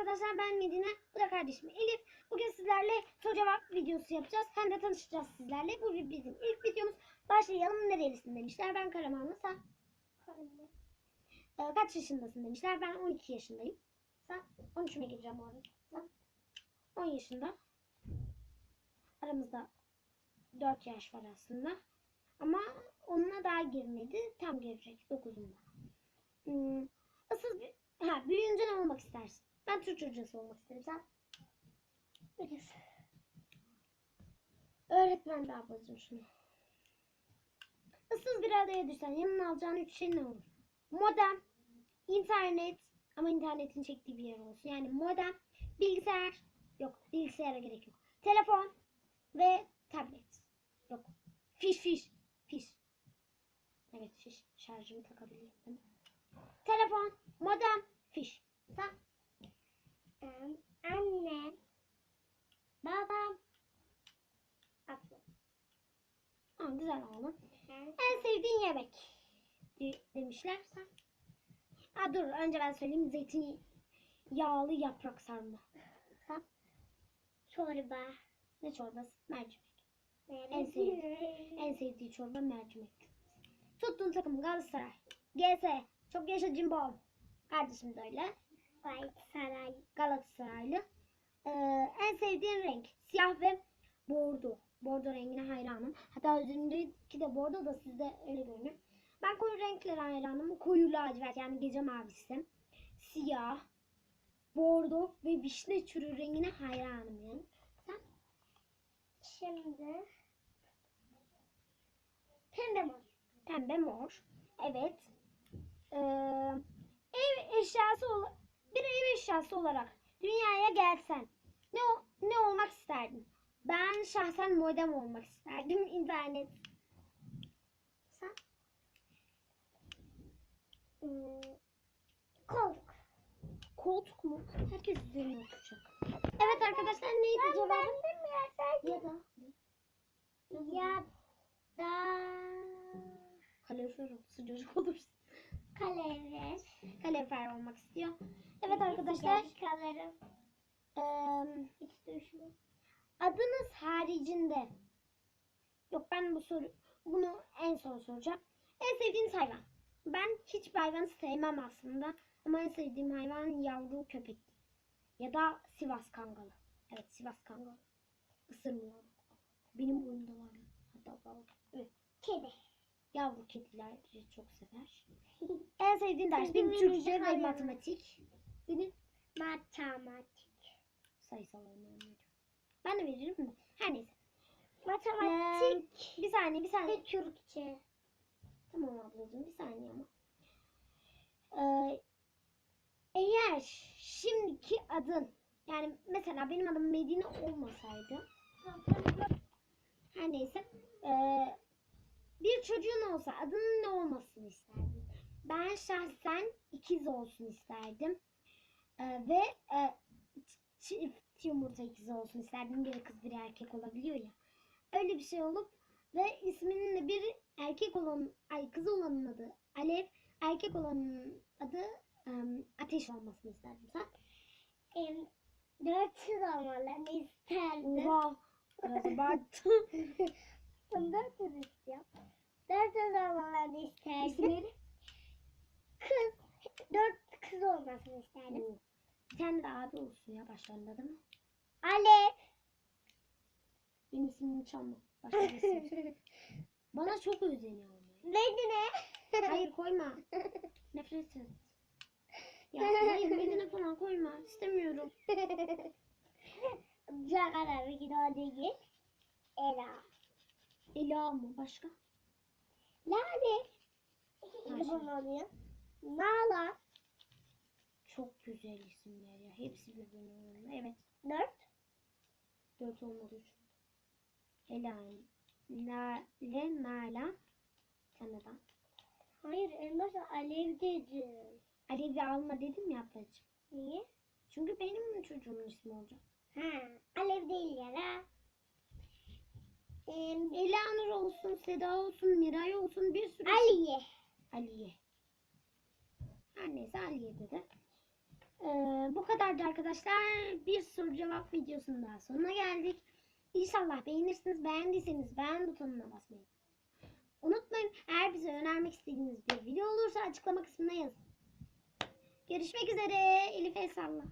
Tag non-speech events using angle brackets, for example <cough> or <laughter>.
arkadaşlar ben Medine. Bu da kardeşim Elif. Bugün sizlerle soru cevap videosu yapacağız. Hem de tanışacağız sizlerle. Bu bizim ilk videomuz. Başlayalım nerelisin demişler. Ben Karamanlı. Sen Ee, kaç yaşındasın demişler. Ben 12 yaşındayım. Sen 13'üme gireceğim orada. Sen 10 yaşında. Aramızda 4 yaş var aslında. Ama onunla daha girmedi. Tam girecek 9'unda. Hmm, asıl bir, ha, büyüyünce ne olmak istersin? Ben Türk hocası olmak isterim. Sen? Öğretmen de ablacığım şunu. Issız bir adaya düşsen yanına alacağın üç şey ne olur? Modem, internet ama internetin çektiği bir yer olsun. Yani modem, bilgisayar, yok bilgisayara gerek yok. Telefon ve tablet. Yok. Fiş fiş. Fiş. Evet fiş. Şarjımı takabilirim. Telefon, modem, fiş. Sen? Annem, babam, ablam. Ha, güzel oğlum. En sevdiğin yemek de- demişler. Sen? Ha, dur önce ben söyleyeyim. Zeytin yağlı yaprak sarma. Sen? Çorba. Ne çorbası? Mercimek. En sevdiğim. En sevdiği çorba mercimek. Tuttuğun takım Galatasaray. GS. Çok yaşa Cimbom. Kardeşim de öyle. Saray. Galatasaraylı. Ee, en sevdiğin renk siyah ve bordo. Bordo rengine hayranım. Hatta üzerindeki de bordo da sizde öyle görünür. Ben koyu renklere hayranım. Koyu lacivert yani gece mavisi. Siyah, bordo ve vişne çürü rengine hayranım yani. Sen? Şimdi pembe mor. Pembe mor. Evet. Ee, ev eşyası ol eşyası olarak dünyaya gelsen ne ne olmak isterdin? Ben şahsen modem olmak isterdim. <laughs> internet. Sen? Hmm, koltuk. Koltuk mu? Herkes üzerine oturacak. Evet arkadaşlar neydi Ben cevabım? ya sen. Ya da Ya da kalorifer sıcacık olursun. Kalender. Kalorifer olmak istiyor. Evet arkadaşlar. Kalırım. eee Hiç düşmüyor. Adınız haricinde yok ben bu soru bunu en son soracağım. En sevdiğiniz hayvan? Ben hiç hayvan sevmem aslında ama en sevdiğim hayvan yavru köpek ya da Sivas Kangalı. Evet Sivas Kangalı. Isırmıyor. Benim boyumda var. Hatta var. Evet. Kedi. Yavru kedileri çok sever. <laughs> En sevdiğin ders benim Türkçe ve matematik. Benim Matematik. sayısal önemli. Ben de veririm mi? Her neyse. Matematik. Bir saniye bir saniye. Ve Türkçe. Tamam ablacığım bir saniye ama. Ee, eğer şimdiki adın yani mesela benim adım Medine olmasaydı her neyse ee, çocuğun olsa adının ne olmasını isterdin? Ben şahsen ikiz olsun isterdim. Ee, ve e, çift yumurta ikizi olsun isterdim. Biri kız biri erkek olabiliyor ya. Öyle bir şey olup ve isminin de bir erkek olan ay kız olanın adı Alev, erkek olanın adı em, Ateş olmasını isterdim. Sen? Em, 400 olmalarını isterdim. Oha. Biraz abarttı. Ben <laughs> 400 istiyorum. 400 olmalarını isterdim. İsimleri? Kız. 4 kız olmasını isterdim. Oo. Bir tane de abi olsun ya başlarında değil mi? Alev. Benim ismimi çalma. <laughs> Bana çok özeniyor. Medine. Hayır koyma. Nefret et. Ya hayır Medine falan koyma. İstemiyorum. <laughs> Cakara bir o değil. Ela. Ela mı? Başka? Lale. <laughs> Oluyor. Nala. Çok güzel isimler ya. Hepsi birbirine uyumlu. Evet. 4. Dört olmadı üç. Ela. Lale, Nala. Daha. Hayır en başta Alev dedim. Alevi alma dedim ya ablacığım. Niye? Çünkü benim çocuğumun ismi olacak. Ha, Alev değil ya la. Elanur olsun, Seda olsun, Miray olsun bir sürü Aliye. Aliye. Her neyse Aliye dedi. Ee, bu kadardı arkadaşlar. Bir soru cevap videosunun daha sonuna geldik. İnşallah beğenirsiniz. Beğendiyseniz beğen butonuna basmayı. Unutmayın eğer bize önermek istediğiniz bir video olursa açıklama kısmına yazın. Görüşmek üzere. Elif el salla.